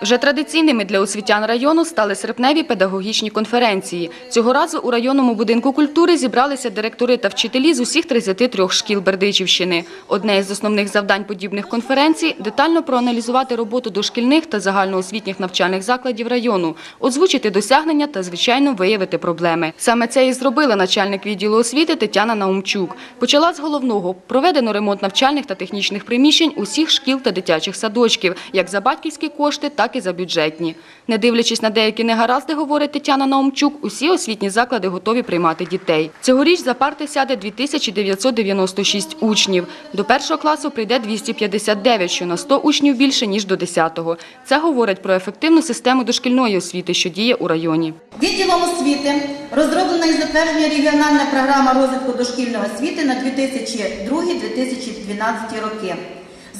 Вже традиційними для освітян району стали серпневі педагогічні конференції. Цього разу у районному будинку культури зібралися директори та вчителі з усіх 33 шкіл Бердичівщини. Одне із основних завдань подібних конференцій – детально проаналізувати роботу дошкільних та загальноосвітніх навчальних закладів району, озвучити досягнення та, звичайно, виявити проблеми. Саме це і зробила начальник відділу освіти Тетяна Наумчук. Почала з головного – проведено ремонт навчальних та технічних приміщень усіх шкіл та дитячих садочків, як за батьківські кошти, так і за бюджетні. Не дивлячись на деякі негаразди, говорить Тетяна Наумчук, усі освітні заклади готові приймати дітей. Цьогоріч за парти сяде 2996 учнів. До першого класу прийде 259, що на 100 учнів більше, ніж до 10-го. Це говорить про ефективну систему дошкільної освіти, що діє у районі. Відділом освіти розроблена і затверджена регіональна програма розвитку дошкільної освіти на 2002-2012 роки.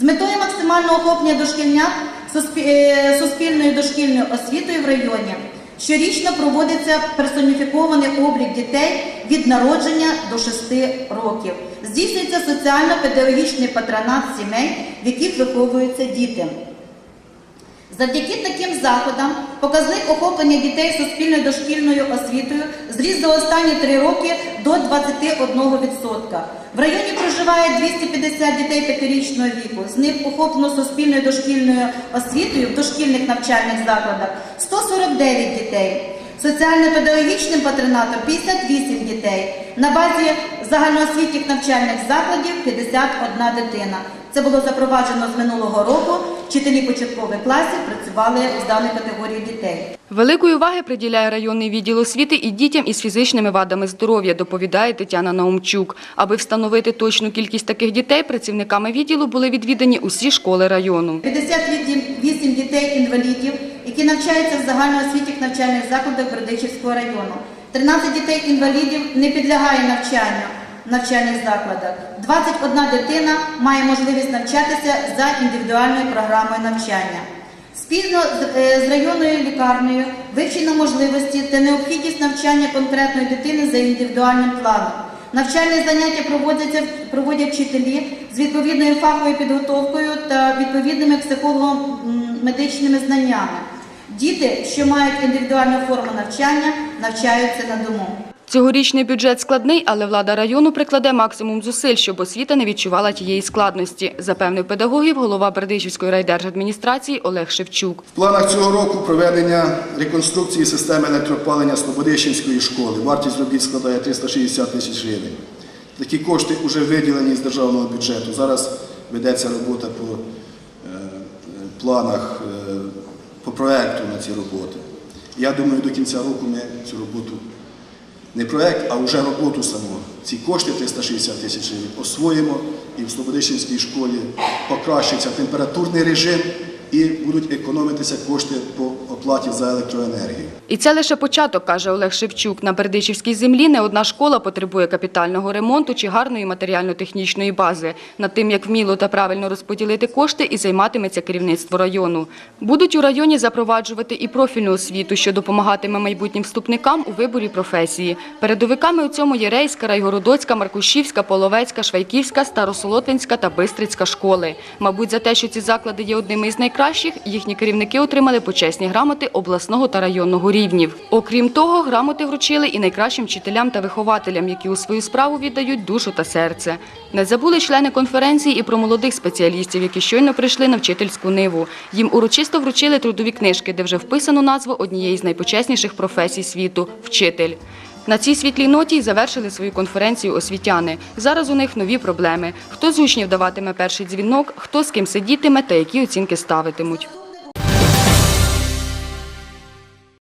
З метою максимального охоплення дошкільнят суспільною дошкільною освітою в районі щорічно проводиться персоніфікований облік дітей від народження до 6 років. Здійснюється соціально-педагогічний патронат сімей, в яких виховуються діти. Завдяки таким заходам показник охоплення дітей суспільною дошкільною освітою зріс за останні три роки до 21%. В районі проживає 250 дітей п'ятирічного віку. З них охоплено суспільною дошкільною освітою в дошкільних навчальних закладах 149 дітей. Соціально-педагогічним патронатом 58 дітей. На базі загальноосвітніх навчальних закладів 51 дитина. Це було запроваджено з минулого року. Вчителі початкових класів працювали з даної категорії дітей. Великої уваги приділяє районний відділ освіти і дітям із фізичними вадами здоров'я, доповідає Тетяна Наумчук. Аби встановити точну кількість таких дітей, працівниками відділу були відвідані усі школи району. 58 дітей-інвалідів, які навчаються в загальноосвітніх навчальних закладах Бердичівського району. 13 дітей-інвалідів не підлягає навчанню навчальних закладах. 21 дитина має можливість навчатися за індивідуальною програмою навчання. Спільно з, е, районною лікарнею вивчено можливості та необхідність навчання конкретної дитини за індивідуальним планом. Навчальні заняття проводять вчителі з відповідною фаховою підготовкою та відповідними психолого-медичними знаннями. Діти, що мають індивідуальну форму навчання, навчаються на дому. Цьогорічний бюджет складний, але влада району прикладе максимум зусиль, щоб освіта не відчувала тієї складності, запевнив педагогів голова Бердичівської райдержадміністрації Олег Шевчук. В планах цього року проведення реконструкції системи електроопалення Слободищенської школи. Вартість робіт складає 360 тисяч гривень. Такі кошти вже виділені з державного бюджету. Зараз ведеться робота по е, планах, е, по проекту на ці роботи. Я думаю, до кінця року ми цю роботу, не проект, а вже роботу саму. Ці кошти 360 тисяч гривень освоїмо і в Слободищенській школі покращиться температурний режим і будуть економитися кошти по оплаті за електроенергію. І це лише початок, каже Олег Шевчук. На Бердичівській землі не одна школа потребує капітального ремонту чи гарної матеріально-технічної бази. Над тим, як вміло та правильно розподілити кошти, і займатиметься керівництво району. Будуть у районі запроваджувати і профільну освіту, що допомагатиме майбутнім вступникам у виборі професії. Передовиками у цьому є Рейська, Райгородоцька, Маркушівська, Половецька, Швайківська, Старосолотинська та Бистрицька школи. Мабуть, за те, що ці заклади є одними із найкращих, їхні керівники отримали почесні грамоти обласного та районного рівнів. Окрім того, грамоти вручили і найкращим вчителям та вихователям, які у свою справу віддають душу та серце. Не забули члени конференції і про молодих спеціалістів, які щойно прийшли на вчительську ниву. Їм урочисто вручили трудові книжки, де вже вписано назву однієї з найпочесніших професій світу вчитель. На цій світлій ноті й завершили свою конференцію освітяни. Зараз у них нові проблеми: хто з учнів даватиме перший дзвінок, хто з ким сидітиме та які оцінки ставитимуть.